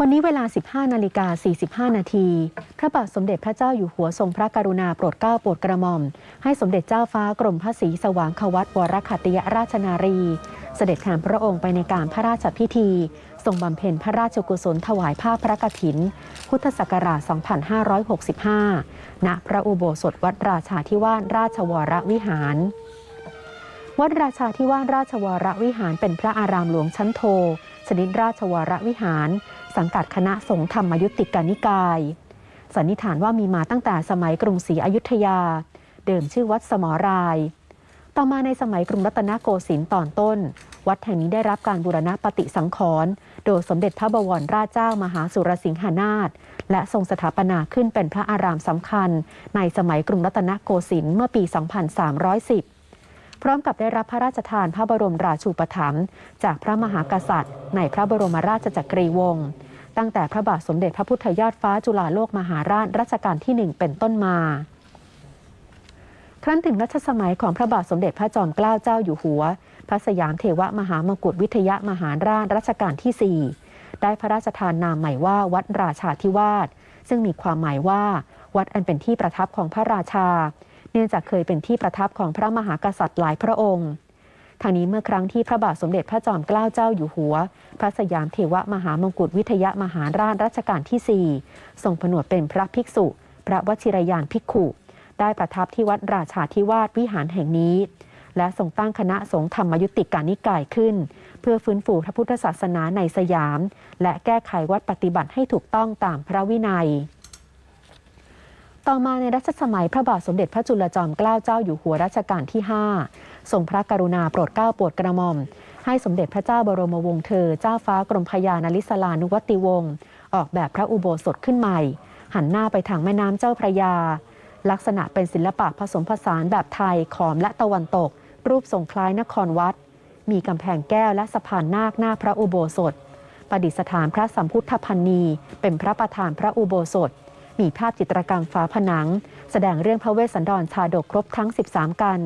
วันนี้เวลา 15 นาฬิกา 45 นาที พระบาทสมเด็จพระเจ้าอยู่หัวทรงพระกรุณาโปรดเกล้าโปรดกระหม่อม ให้สมเด็จเจ้าฟ้ากรมพระศรีสว่างควัตวรคัตยราชนารี เสด็จแทนพระองค์ไปในการพระราชพิธี ทรงบำเพ็ญพระราชกุศลถวายผ้าพระกฐิน พุทธศักราช 2565 ณ พระอุโบสถวัดราชาธิวาสราชวรวิหาร วัดราชาธิวาสราชวรวิหารเป็นพระอารามหลวงชั้นโท ชนิดราชวรวิหาร สังกัดคณะสงฆ์ธรรมยุติกานิกาย สันนิษฐานว่ามีมาตั้งแต่สมัยกรุงศรีอยุธยา เดิมชื่อวัดสมราย ต่อมาในสมัยกรุงรัตนโกสินทร์ตอนต้น วัดแห่งนี้ได้รับการบูรณะปฏิสังขรณ์โดยสมเด็จพระบวรราชเจ้ามหาสุรสิงหนาถและทรงสถาปนาขึ้นเป็นพระอารามสำคัญ ในสมัยกรุงรัตนโกสินทร์เมื่อปี 2310 ร้อมกับได้รับพระราชทานพระบรมราชูปถัมภ์จากพระมหากษัตริย์ ในพระบรมราชจักรีวงศ์ตั้งแต่พระบาทสมเด็จพระพุทธยอดฟ้าจุฬาโลกมหาราชรัชกาลที่หนึ่งเป็นต้นมา ครั้นถึงรัชสมัยของพระบาทสมเด็จพระจอมเกล้าเจ้าอยู่หัว พระสยามเทวมหามกุฏวิทยามหาราชรัชกาลที่4ได้พระราชทานนามใหม่ว่าวัดราชาธิวาสซึ่งมีความหมายว่า วัดอันเป็นที่ประทับของพระราชา นื่องจากเคยเป็นที่ประทับของพระมหากษัตริย์หลายพระองค์ทางนี้เมื่อครั้งที่พระบาทสมเด็จพระจอมเกล้าเจ้าอยู่หัว พระสยามเทวมหามงกุฎวิทยามหาราชรัชกาลที่ 4 ทรงผนวดเป็นพระภิกษุ พระวชิรยานภิกขุ ได้ประทับที่วัดราชาธิวาสวิหารแห่งนี้ และทรงตั้งคณะสงฆ์ธรรมยุติการนิกายขึ้น เพื่อฟื้นฟูพระพุทธศาสนาในสยาม และแก้ไขวัดปฏิบัติให้ถูกต้องตามพระวินัย ต่อมาในรัชสมัยพระบาทสมเด็จพระจุลจอมเกล้าเจ้าอยู่หัวรัชกาลที่ 5 ทรงพระกรุณาโปรดเกล้าโปรดกระหม่อม ให้สมเด็จพระเจ้าบรมวงศ์เธอ เจ้าฟ้ากรมพยานลิศลานุวัติวงศ์ออกแบบพระอุโบสถขึ้นใหม่ หันหน้าไปทางแม่น้ำเจ้าพระยา ลักษณะเป็นศิลปะผสมผสานแบบไทยขอมและตะวันตก รูปทรงคล้ายนครวัด มีกำแพงแก้วและสะพานนาคหน้าพระอุโบสถประดิษฐานพระสัมพุทธพันนีเป็นพระประธานพระอุโบสถ มีภาพจิตรกรรมฝาผนัง แสดงเรื่องพระเวสสันดรชาดกครบทั้ง 13 กัน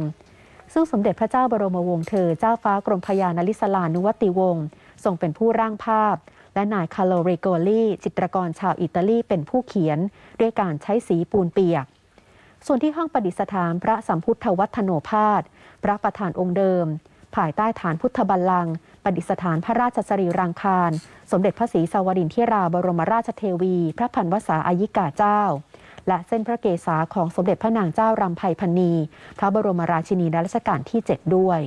ซึ่งสมเด็จพระเจ้าบรมวงศ์เธอ เจ้าฟ้ากรมพยานลิศลานุวัติวงศ์ทรงเป็นผู้ร่างภาพ และนายคาร์โลเรโกลีจิตรกรชาวอิตาลีเป็นผู้เขียน ด้วยการใช้สีปูนเปียก ส่วนที่ห้องประดิษฐานพระสัมพุทธวัฒโนภาสพระประธานองค์เดิม ภายใต้ฐานพุทธบัลลังก์ประดิษฐานพระราชสรีรังคาร สมเด็จพระศรีสวรินทิราบรมราชเทวี พระพันวษาอายิกาเจ้า และเส้นพระเกศาของสมเด็จพระนางเจ้ารำไพพันนี พระบรมราชินีรัชกาลที่ 7 ด้วย